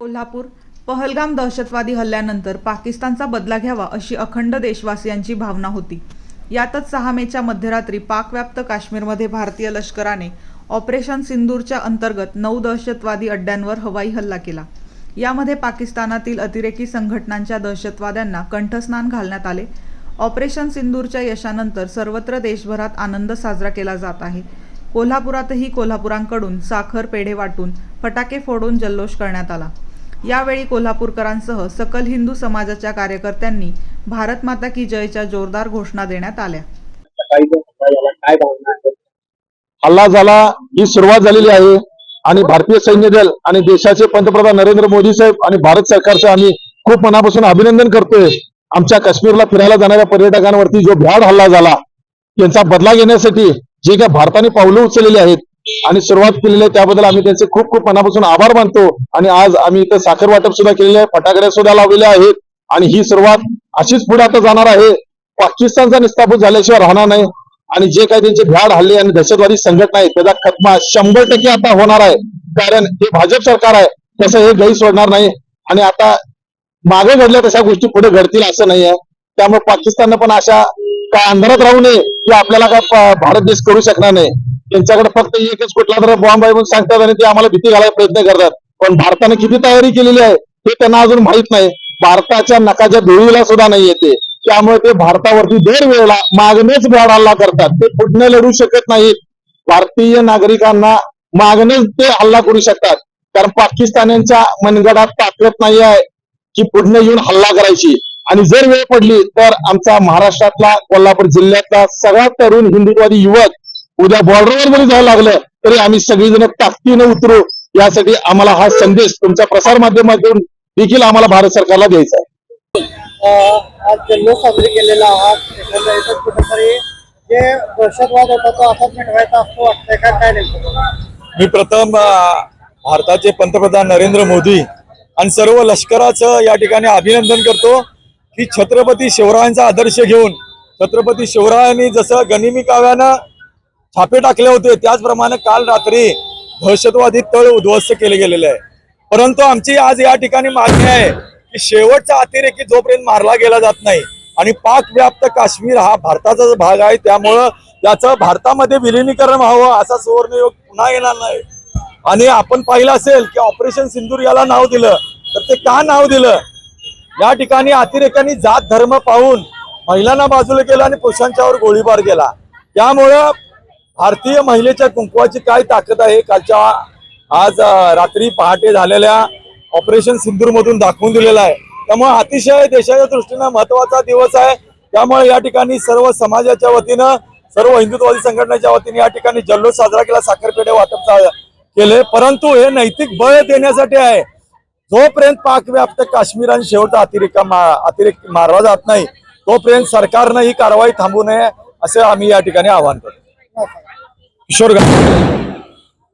कोल्हापूर पहलगाम दहशतवादी हल्ल्यानंतर पाकिस्तानचा बदला घ्यावा अशी अखंड देशवासियांची भावना होती. यातच सहा मेच्या मध्यरात्री पाकव्याप्त काश्मीरमध्ये भारतीय लष्कराने ऑपरेशन सिंदूरच्या अंतर्गत नऊ दहशतवादी अड्ड्यांवर हवाई हल्ला केला. यामध्ये पाकिस्तानातील अतिरेकी संघटनांच्या दहशतवाद्यांना कंठस्नान घालण्यात आले. ऑपरेशन सिंदूरच्या यशानंतर सर्वत्र देशभरात आनंद साजरा केला जात आहे. कोल्हापुरातही कोल्हापुरांकडून साखर पेढे वाटून फटाके फोडून जल्लोष करण्यात आला. यावेळी कोल्हापूरकरांसह सकल हिंदू समाजाच्या कार्यकर्त्यांनी भारत माता की जयच्या जोरदार घोषणा देण्यात आल्या. हल्ला झाला ही सुरुवात झालेली आहे. आणि भारतीय सैन्य दल आणि देशाचे पंतप्रधान नरेंद्र मोदी साहेब आणि भारत सरकारचं आम्ही खूप मनापासून अभिनंदन करतोय. आमच्या काश्मीरला फिरायला जाणाऱ्या पर्यटकांवरती जो भ्याड हल्ला झाला यांचा बदला घेण्यासाठी जे काय भारताने पावलं उचललेली आहेत आणि सुरुवात केलेली आहे त्याबद्दल आम्ही त्यांचे खूप खूप मनापासून आभार मानतो. आणि आज आम्ही इथं साखर वाटप सुद्धा केलेले आहे फटाकड्या सुद्धा लावलेल्या आहेत. आणि ही सुरुवात अशीच पुढे आता जाणार आहे. पाकिस्तानचा निस्तापूत झाल्याशिवाय राहणार नाही. आणि जे काही त्यांचे भ्याड हल्ले आणि दहशतवादी संघटना आहे त्याचा खतमा शंभर टक्के आता होणार आहे. कारण हे भाजप सरकार आहे तसं हे गई सोडणार नाही. आणि आता मागे घडल्या तशा गोष्टी पुढे घडतील असं नाही आहे. त्यामुळे पाकिस्ताननं पण अशा काय अंधारात राहू नये की आपल्याला काय भारत देश करू शकणार नाही. त्यांच्याकडे फक्त एकच कुठला तर बॉम्ब आहे म्हणून सांगतात आणि ते आम्हाला भीती घालायला प्रयत्न करतात. पण भारताने किती तयारी केलेली आहे हे त्यांना अजून माहीत नाही. भारताच्या नकाच्या धुळीला सुद्धा नाही येते. त्यामुळे ते भारतावरती दरवेळेला मागणेच भ्याड हल्ला करतात. ते फुटणे लढू शकत नाहीत. भारतीय नागरिकांना मागणेच ते हल्ला करू शकतात. कारण पाकिस्तान्यांच्या मनगडात ताकद नाही आहे की पुढने येऊन हल्ला करायची. आणि जर वेळ पडली तर आमचा महाराष्ट्रातला कोल्हापूर जिल्ह्यातला सगळा तरुण हिंदुत्ववादी युवक उद्या बॉर्डरवर जरी जायला लागलं तरी आम्ही सगळीजण ताकदीनं उतरू. यासाठी आम्हाला हा संदेश तुमच्या प्रसार माध्यमातून देखील आम्हाला भारत सरकारला द्यायचा आहे. आज जल्लोष साजरे केलेला आहात कुठेतरी जे दहशतवाद होता तो असाच मिटवायचा असतो वाटतंय का? काय मी प्रथम भारताचे पंतप्रधान नरेंद्र मोदी आणि सर्व लष्कराचं या ठिकाणी अभिनंदन करतो की छत्रपती शिवरायांचा आदर्श घेऊन छत्रपती शिवरायांनी जसं गनिमी काव्यानं छापे टाकले होते. त्याचप्रमाणे काल रात्री दहशतवादी तळ उद्ध्वस्त केले गेलेले आहे. परंतु आमची आज या ठिकाणी मागणी आहे की शेवटचा अतिरेकी जोपर्यंत मारला गेला जात नाही आणि पाक व्याप्त काश्मीर हा भारताचा भाग आहे त्यामुळं त्याचं भारतामध्ये विलिनीकरण व्हावं असा सुवर्णयोग पुन्हा येणार नाही. आणि आपण पाहिलं असेल की ऑपरेशन सिंदूर याला नाव दिलं तर ते का नाव दिलं? या ठिकाणी अतिरेकांनी जात धर्म पाहून महिलांना बाजूला केला आणि पुरुषांच्यावर गोळीबार केला. त्यामुळं भारतीय महिलेच्या कुंकवाची काय ताकद आहे? कालच्या आज रात्री पहाटे झालेल्या ऑपरेशन सिंदूर मधून दाखवून दिलेला आहे. त्यामुळे अतिशय देशाच्या दृष्टीनं महत्त्वाचा दिवस आहे. त्यामुळे या ठिकाणी सर्व समाजाच्या वतीनं सर्व हिंदुत्ववादी संघटनेच्या वतीने या ठिकाणी जल्लोष साजरा केला. साखरपेढे वाटप केले. परंतु हे नैतिक बळ देण्यासाठी आहे. जोपर्यंत पाकव्याप्त काश्मीर आणि शेवटचा अतिरेक मा अतिरेक मारला जात नाही तोपर्यंत सरकारनं ही कारवाई थांबू नये असे आम्ही या ठिकाणी आवाहन करतो. हो, हो. Jorge.